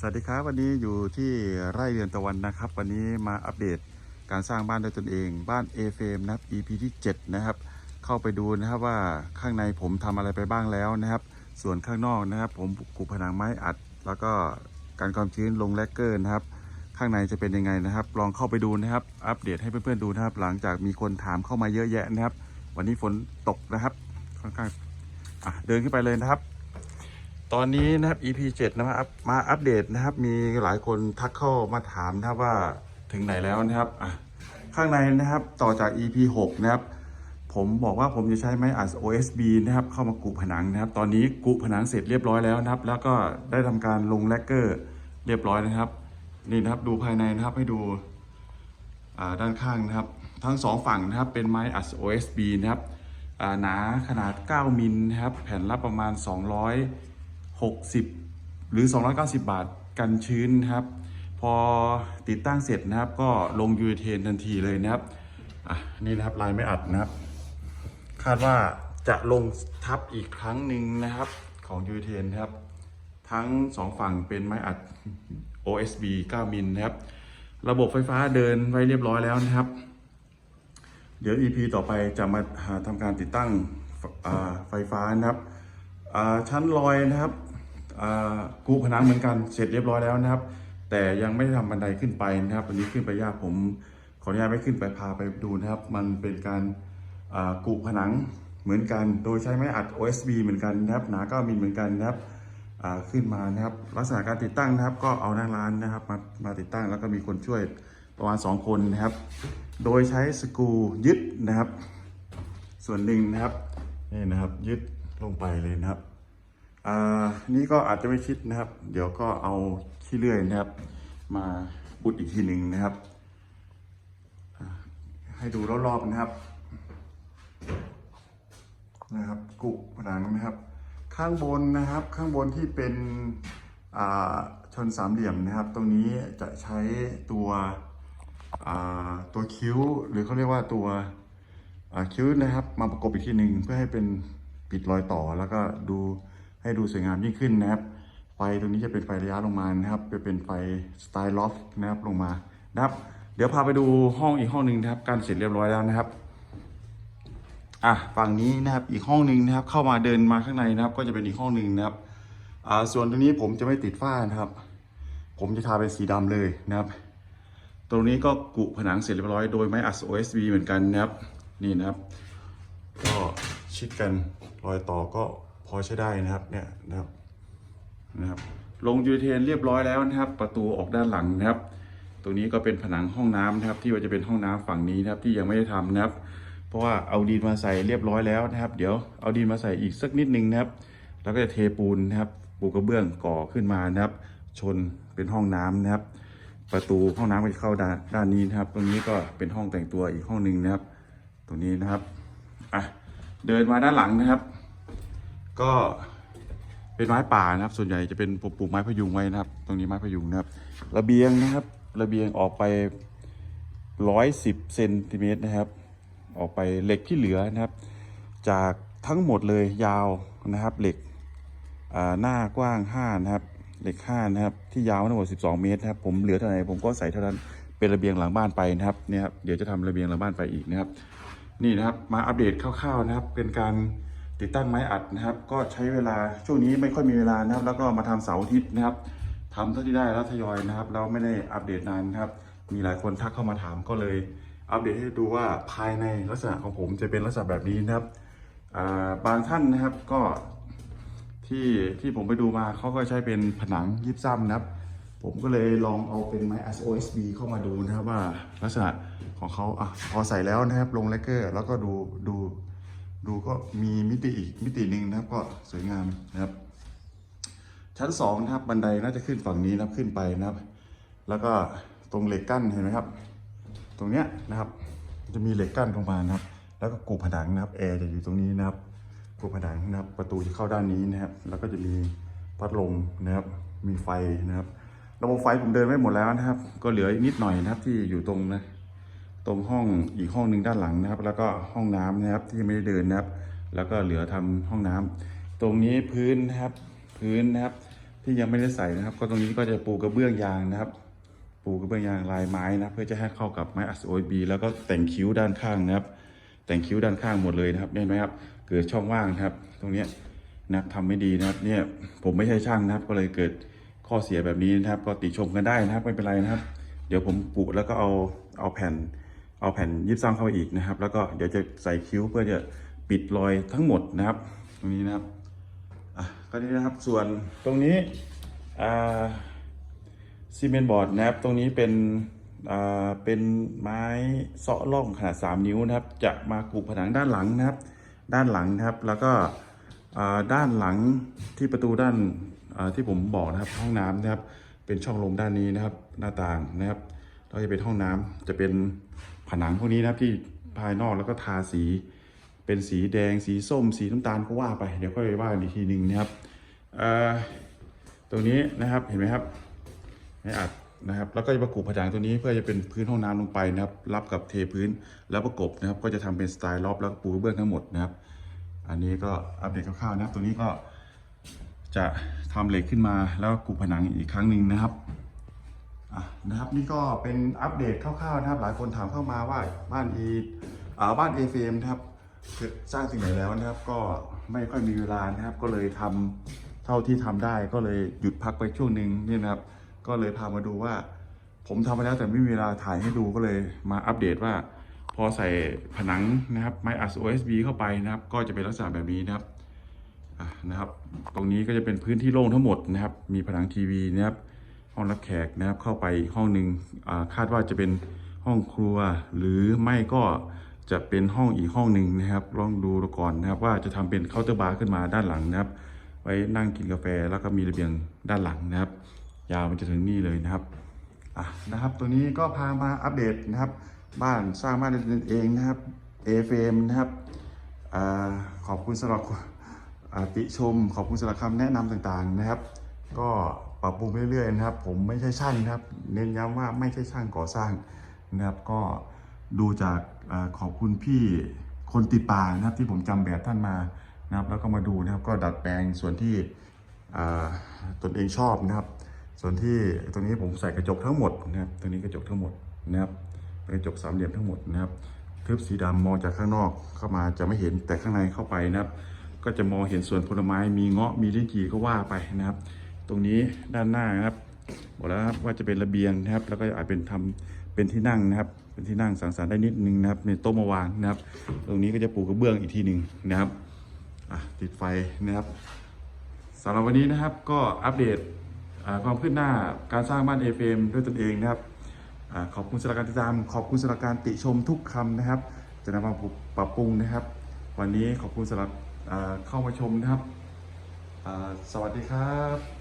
สวัสดีครับวันนี้อยู่ที่ไร่เรือนตะวันนะครับ วันนี้มาอัปเดตการสร้างบ้านด้วยตนเอง บ้าน A f r a m นะครับ EP ที่ 7 นะครับ เข้าไปดูนะครับว่าข้างในผมทำอะไรไปบ้างแล้วนะครับ ส่วนข้างนอกนะครับ ผมกูผนังไม้อัด แล้วก็การความชื้นลงแลกเกอร์นะครับ ข้างในจะเป็นยังไงนะครับ ลองเข้าไปดูนะครับ อัปเดตให้เพื่อนๆดูนะครับ หลังจากมีคนถามเข้ามาเยอะแยะนะครับ วันนี้ฝนตกนะครับค่อนข้างเดินขึ้นไปเลยนะครับ ตอนนี้นะครับ EP 7นะครับมาอัปเดตนะครับ มีหลายคนทักเข้ามาถามนะครับว่าถึงไหนแล้วนะครับอะข้างในนะครับต่อจาก EP 6นะครับ ผมบอกว่าผมจะใช้ไม้อัด OSB นะครับ เข้ามากุผนังนะครับ ตอนนี้กุผนังเสร็จเรียบร้อยแล้วนะครับ แล้วก็ได้ทำการลงแลกเกอร์เรียบร้อยนะครับ นี่นะครับดูภายในนะครับให้ดูด้านข้างนะครับ ทั้งสองฝั่งนะครับเป็นไม้อัด OSB นะครับหนาขนาด 9 มิลนะครับ แผ่นละประมาณ 60 หรือ 290 บาทกันชื้นครับ พอติดตั้งเสร็จนะครับ ก็ลงยูเทนทันทีเลยนะครับอะนี่นะครับลายไม่อัดนะครับ คาดว่าจะลงทับอีกครั้งหนึ่งนะครับของยูเทนครับ ทั้งสองฝั่งเป็นไม้อัด OSB 9 มิลนะครับ ระบบไฟฟ้าเดินไว้เรียบร้อยแล้วนะครับ เดี๋ยว EP ต่อไปจะมาหาทำการติดตั้งไฟฟ้านะครับชั้นลอยนะครับ กูผนังเหมือนกันเสร็จเรียบร้อยแล้วนะครับ แต่ยังไม่ได้ทำบันไดขึ้นไปนะครับวันนี้ขึ้นไปยากผมขออนุญาตไม่ขึ้นไปพาไปดูนะครับ มันเป็นการกูผนังเหมือนกัน โดยใช้ไม้อัด OSB เหมือนกันนะครับหนา9มิลเหมือนกันนะครับขึ้นมานะครับ ลักษณะการติดตั้งนะครับ ก็เอานั่งร้านนะครับมามาติดตั้งแล้วก็มีคนช่วยประมาณ 2 คนนะครับ โดยใช้สกรูยึดนะครับ ส่วนหนึ่งนะครับนี่นะครับยึดลงไปเลยนะครับ อ่านี่ก็อาจจะไม่ชิดนะครับ เดี๋ยวก็เอาขี้เลื่อยนะครับ มาบุดอีกทีหนึ่งนะครับ ให้ดูรอบๆนะครับ นะครับ กุผนังนะครับ ข้างบนนะครับ ข้างบนที่เป็นชนสามเหลี่ยมนะครับ ตรงนี้จะใช้ตัวตัวคิ้ว หรือเขาเรียกว่าตัวคิ้วนะครับ มาประกบอีกทีหนึ่งเพื่อให้เป็นปิดรอยต่อแล้วก็ดู ให้ดูสวยงามยิ่งขึ้นนะครับ ไฟตรงนี้จะเป็นไฟระยะลงมานะครับ จะเป็นไฟสไตล์ลอฟนะครับลงมานะครับ เดี๋ยวพาไปดูห้องอีกห้องหนึ่งนะครับ การเสร็จเรียบร้อยแล้วนะครับอะฝั่งนี้นะครับอีกห้องหนึ่งนะครับ เข้ามาเดินมาข้างในนะครับ ก็จะเป็นอีกห้องหนึ่งนะครับอ่าส่วนตรงนี้ผมจะไม่ติดฝ้านะครับ ผมจะทาเป็นสีดำเลยนะครับ ตรงนี้ก็กุผนังเสร็จเรียบร้อยโดยไม้อัด OSB เหมือนกันนะครับ นี่นะครับ ก็ชิดกันรอยต่อก็ พอใช้ได้นะครับเนี่ยนะครับนะครับ ลงยูเทนเรียบร้อยแล้วนะครับ ประตูออกด้านหลังนะครับ ตรงนี้ก็เป็นผนังห้องน้ำนะครับ ที่ว่าจะเป็นห้องน้ำฝั่งนี้นะครับที่ยังไม่ได้ทำนะครับ เพราะว่าเอาดินมาใส่เรียบร้อยแล้วนะครับ เดี๋ยวเอาดินมาใส่อีกสักนิดนึงนะครับ แล้วก็จะเทปูนนะครับ ปูกระเบื้องก่อขึ้นมานะครับ ชนเป็นห้องน้ำนะครับ ประตูห้องน้ำก็จะเข้าด้านด้านนี้นะครับ ตรงนี้ก็เป็นห้องแต่งตัวอีกห้องหนึ่งนะครับ ตรงนี้นะครับอะเดินมาด้านหลังนะครับ ก็เป็นไม้ป่านะครับ ส่วนใหญ่จะเป็นปลูกไม้พยุงไว้นะครับ ตรงนี้ไม้พยุงนะครับ ระเบียงนะครับ ระเบียงออกไปร้อยสิบเซนติเมตรนะครับ ออกไปเหล็กที่เหลือนะครับ จากทั้งหมดเลยยาวนะครับ เหล็กหน้ากว้าง5นะครับ เหล็ก5นะครับ ที่ยาวทั้งหมด 12 เมตรนะครับ ผมเหลือเท่าไหร่ผมก็ใส่เท่านั้น เป็นระเบียงหลังบ้านไปนะครับเนี่ยครับ เดี๋ยวจะทำระเบียงหลังบ้านไปอีกนะครับ นี่นะครับ มาอัปเดตคร่าวๆนะครับ เป็นการ ติดตั้งไม้อัดนะครับ ก็ใช้เวลาช่วงนี้ไม่ค่อยมีเวลานะครับ แล้วก็มาทำเสาร์อาทิตย์นะครับทำเท่าที่ได้แล้วทยอยนะครับแล้วไม่ได้อัปเดตนานนะครับ มีหลายคนทักเข้ามาถามก็เลย อัปเดตให้ดูว่าภายในลักษณะของผมจะเป็นลักษณะแบบนี้นะครับบางท่านนะครับก็ที่ที่ผมไปดูมาเขาก็ใช้เป็นผนังยิบซ้ำนะครับ ผมก็เลยลองเอาเป็นไม้ SOSB เข้ามาดูนะครับว่าลักษณะของเขาอะพอใส่แล้วนะครับลงแลกเกอร์ แล้วก็ดูดู ดูก็มีมิติอีกมิติหนึ่งนะครับก็สวยงามนะครับ ชั้นสองนะครับบันไดน่าจะขึ้นฝั่งนี้นะครับขึ้นไปนะครับ แล้วก็ตรงเหล็กกั้นเห็นไหมครับ ตรงเนี้ยนะครับ จะมีเหล็กกั้นลงมานะครับ แล้วก็กูผนังนะครับแอร์จะอยู่ตรงนี้นะครับกูผนังนะครับ ประตูจะเข้าด้านนี้นะครับ แล้วก็จะมีพัดลมนะครับ มีไฟนะครับระบบไฟผมเดินไว้หมดแล้วนะครับ ก็เหลือนิดหน่อยนะครับที่อยู่ตรงนะ ตรงห้องอีกห้องหนึ่งด้านหลังนะครับ แล้วก็ห้องน้ำนะครับที่ไม่ได้เดินนะครับ แล้วก็เหลือทำห้องน้ำตรงนี้พื้นนะครับ พื้นนะครับ ที่ยังไม่ได้ใส่นะครับ ก็ตรงนี้ก็จะปูกระเบื้องยางนะครับ ปูกระเบื้องยางลายไม้นะเพื่อจะให้เข้ากับไม้อัด OSB แล้วก็แต่งคิ้วด้านข้างนะครับ แต่งคิ้วด้านข้างหมดเลยนะครับเห็นไหมครับ เกิดช่องว่างนะครับ ตรงนี้ยนะครับทำไม่ดีนะครับ เนี่ยผมไม่ใช่ช่างนะครับ ก็เลยเกิดข้อเสียแบบนี้นะครับ ก็ติชมกันได้นะครับไม่เป็นไรนะครับ เดี๋ยวผมปุแล้วก็เอาเอาแผ่น เอาแผ่นยิบซ้ำเข้าไปอีกนะครับ แล้วก็เดี๋ยวจะใส่คิ้วเพื่อจะปิดรอยทั้งหมดนะครับ ตรงนี้นะครับอะก็นี่นะครับส่วนตรงนี้อ่าซีเมนต์บอร์ดนะครับตรงนี้เป็นอ่าเป็นไม้เซาะร่องขนาด 3 นิ้วนะครับ จะมากูผนังด้านหลังนะครับ ด้านหลังนะครับแล้วก็อ่าด้านหลังที่ประตูด้านอ่าที่ผมบอกนะครับห้องน้ำนะครับ เป็นช่องลมด้านนี้นะครับ หน้าต่างนะครับแล้วจะเป็นห้องน้ำจะเป็น ผนังพวกนี้นะครับที่ภายนอกแล้วก็ทาสี เป็นสีแดงสีส้ม สีน้ำตาลก็ว่าไป เดี๋ยวค่อยว่าอีกทีหนึ่งนะครับเอ่อตรงนี้นะครับเห็นไหมครับไม่อัดนะครับแล้วก็จะประกบผนังตัวนี้เพื่อจะเป็นพื้นห้องน้ำลงไปนะครับ รับกับเทพื้นแล้วประกบนะครับ ก็จะทำเป็นสไตล์รอบแล้วปูกระเบื้องทั้งหมดนะครับ อันนี้ก็อัปเดตคร่าวๆนะครับ ตัวนี้ก็จะทำเหล็กขึ้นมาแล้วกูผนังอีกครั้งหนึ่งนะครับ นะครับนี่ก็เป็นอัปเดตคร่าวๆนะครับ หลายคนถามเข้ามาว่าบ้านอีอ่าบ้านเอฟเอ็มนะครับสร้างถึงไหนแล้วนะครับ ก็ไม่ค่อยมีเวลานะครับ ก็เลยทำเท่าที่ทำได้ก็เลยหยุดพักไปช่วงหนึ่งนี่นะครับ ก็เลยพามาดูว่า ผมทำไปแล้วแต่ไม่มีเวลาถ่ายให้ดูก็เลยมาอัปเดตว่า พอใส่ผนังนะครับไม้อัด OSB เข้าไปนะครับ ก็จะเป็นลักษณะแบบนี้นะครับนะครับ ตรงนี้ก็จะเป็นพื้นที่โล่งทั้งหมดนะครับ มีผนังทีวีนะครับ ห้องรับแขกนะครับ เข้าไปห้องหนึ่งคาดว่าจะเป็นห้องครัว หรือไม่ก็จะเป็นห้องอีกห้องหนึ่งนะครับ ลองดูก่อนนะครับ ว่าจะทำเป็นเคาน์เตอร์บาร์ขึ้นมาด้านหลังนะครับ ไว้นั่งกินกาแฟแล้วก็มีระเบียงด้านหลังนะครับ ยาวมันจะถึงนี่เลยนะครับอะนะครับ ตัวนี้ก็พามาอัปเดตนะครับ บ้านสร้างบ้านเองนะครับ AFM นะครับอขอบคุณสำหรับติชม ขอบคุณสำหรับคำแนะนำต่างๆนะครับ ก็ รับปรุงเรื่อยๆนะครับ ผมไม่ใช่ช่างนะครับ เน้นย้ำว่าไม่ใช่ช่างก่อสร้างนะครับ ก็ดูจากอขอบคุณพี่คนติดป่านะครับ ที่ผมจำแบบท่านมานะครับ แล้วก็มาดูนะครับ ก็ดัดแปลงส่วนที่ตนเองชอบนะครับ ส่วนที่ตรงนี้ผมใส่กระจกทั้งหมดนะครับตัวนี้กระจกทั้งหมดนะครับเป็นกระจกสามเหลี่ยมทั้งหมดนะครับทึบสีดำมองจากข้างนอกเข้ามาจะไม่เห็นแต่ข้างในเข้าไปนะครับ ก็จะมองเห็นส่วนผลไม้มีเงาะมีลิ้นจี่ก็ว่าไปนะครับ ตรงนี้ด้านหน้านะครับบอกแล้วครับว่าจะเป็นระเบียงนะครับ แล้วก็อาจเป็นทำเป็นที่นั่งนะครับ เป็นที่นั่งสังสรรค์ได้นิดนึงนะครับในโต๊ะมาวางนะครับ ตรงนี้ก็จะปูกระเบื้องอีกทีหนึ่งนะครับติดไฟนะครับสำหรับวันนี้นะครับก็อัปเดตความคืบหน้าการสร้างบ้าน FM ด้วยตนเองนะครับอขอบคุณสำหรับการติดตาม ขอบคุณสำหรับการติชมทุกคำนะครับ จะนำมาปรับปรุงนะครับ วันนี้ขอบคุณสำหรับเข้ามาชมนะครับ สวัสดีครับ